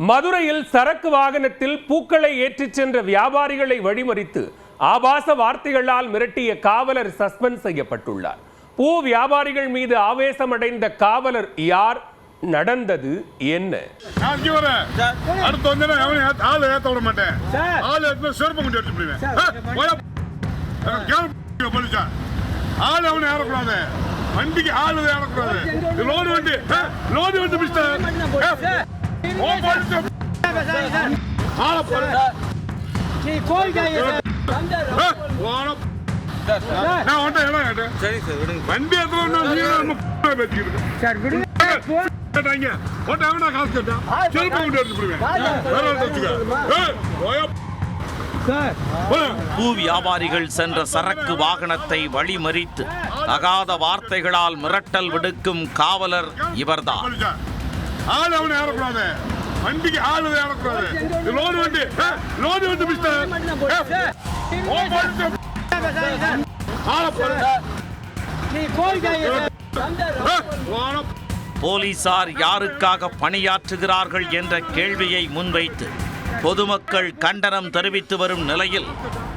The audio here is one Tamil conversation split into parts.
மதுரையில் சரக்கு வாகனத்தில் பூக்களை ஏற்றிச் சென்ற வியாபாரிகளை வழிமறித்து ஆபாச வார்த்தைகளால் மிரட்டிய காவலர் சஸ்பெண்ட் செய்யப்பட்டுள்ளார். பூ வியாபாரிகள் மீது ஆவேசமடைந்த காவலர் யார்? நடந்தது என்ன? ஆளை அவனை ஏறக்கூடாது. வண்டிக்கு ஆளு ஏறக்கூடாது. இது லோடு வண்டி. லோடு வண்டி மிஸ்டர். வண்டி காசு செருப்பு கொண்டு பூ வியாபாரிகள் சென்ற சரக்கு வாகனத்தை வழிமறித்து அகாத வார்த்தைகளால் மிரட்டல் விடுக்கும் காவலர் இவர்தான். ஆளு அவனை ஏறக்கூடாது. வண்டிக்கு ஆளு ஏறக்கூடாது. லோடு வண்டி. லோடு வண்டி மிஸ்டர். போலீசார் யாருக்காக பணியாற்றுகிறார்கள் என்ற கேள்வியை முன்வைத்து பொதுமக்கள் கண்டனம் தெரிவித்து வரும் நிலையில்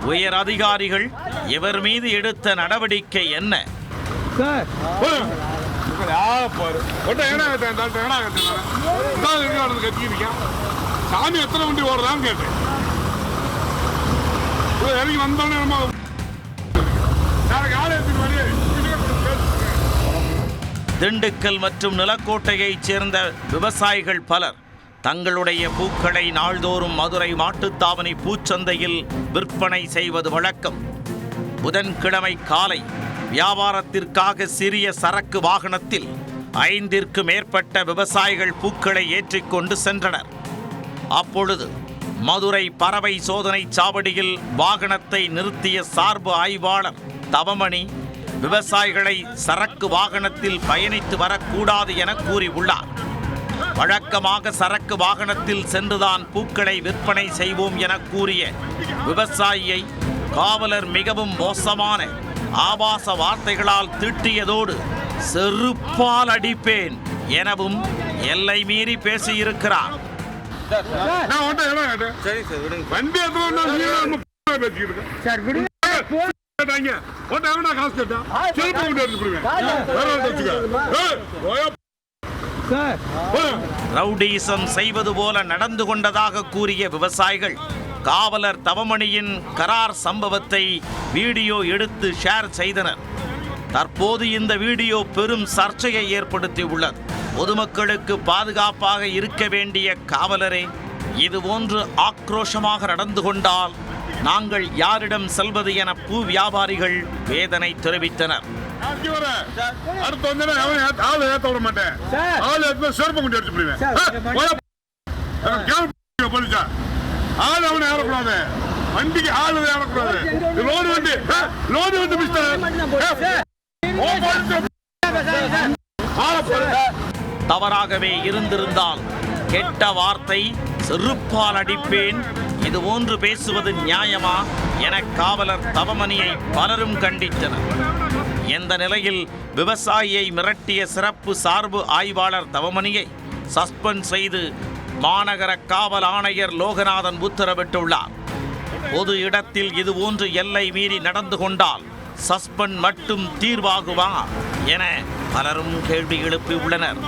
உயர் அதிகாரிகள் இவர் மீது எடுத்த நடவடிக்கை என்ன சாமி எத்தனை வண்டி ஓடுறான்னு கேட்டேன். இறங்கி வந்தோடனே நம்ம நாளைக்கு எடுத்துட்டு திண்டுக்கல் மற்றும் நிலக்கோட்டையைச் சேர்ந்த விவசாயிகள் பலர் தங்களுடைய பூக்களை நாள்தோறும் மதுரை மாட்டுத்தாவணி பூச்சந்தையில் விற்பனை செய்வது வழக்கம். புதன்கிழமை காலை வியாபாரத்திற்காக சிறிய சரக்கு வாகனத்தில் ஐந்திற்கு மேற்பட்ட விவசாயிகள் பூக்களை ஏற்றிக்கொண்டு சென்றனர். அப்பொழுது மதுரை பறவை சோதனை சாவடியில் வாகனத்தை நிறுத்திய சார்பு ஆய்வாளர் தவமணி விவசாயிகளை சரக்கு வாகனத்தில் பயணித்து வரக்கூடாது என கூறியுள்ளார். வழக்கமாக சரக்கு வாகனத்தில் சென்றுதான் பூக்களை விற்பனை செய்வோம் என கூறிய விவசாயியை காவலர் மிகவும் மோசமான ஆபாச வார்த்தைகளால் திட்டியதோடு செருப்பால் அடிப்பேன் எனவும் எல்லை மீறி பேசியிருக்கிறார். ரவுடீசம் செய்வது போல நடந்து கொண்டதாக கூறிய விவசாயிகள் காவலர் தவமணியின் கரார் சம்பவத்தை வீடியோ எடுத்து ஷேர் செய்தனர் தற்போது இந்த வீடியோ பெரும் சர்ச்சையை ஏற்படுத்தி உள்ளது பொதுமக்களுக்கு பாதுகாப்பாக இருக்க வேண்டிய காவலரே இதுபோன்று ஆக்ரோஷமாக நடந்து கொண்டால் நாங்கள் யாரிடம் செல்வது என பூ வியாபாரிகள் வேதனை தெரிவித்தனர். அடுத்து ஆளை விட மாட்டேன். ஆளை ஏத்துனா செருப்பு கொண்டு அடிச்சு போடுவேன். ஆள் அவனை ஏறக்கூடாது. வண்டிக்கு ஆள் ஏறக்கூடாது. லோடு வண்டி. லோடு வண்டி மிஸ்டர். தவறாகவே இருந்திருந்தால் கெட்ட வார்த்தை செருப்பால் அடிப்பேன் இது போன்று பேசுவது நியாயமா என காவலர் தவமணியை பலரும் கண்டித்தனர் இந்த நிலையில் விவசாயியை மிரட்டிய சிறப்பு சார்பு ஆய்வாளர் தவமணியை சஸ்பெண்ட் செய்து மாநகர காவல் ஆணையர் லோகநாதன் உத்தரவிட்டுள்ளார். பொது இடத்தில் இதுபோன்று எல்லை மீறி நடந்து கொண்டால் சஸ்பெண்ட் மட்டும் தீர்வாகுமா என பலரும் கேள்வி எழுப்பியுள்ளனர்.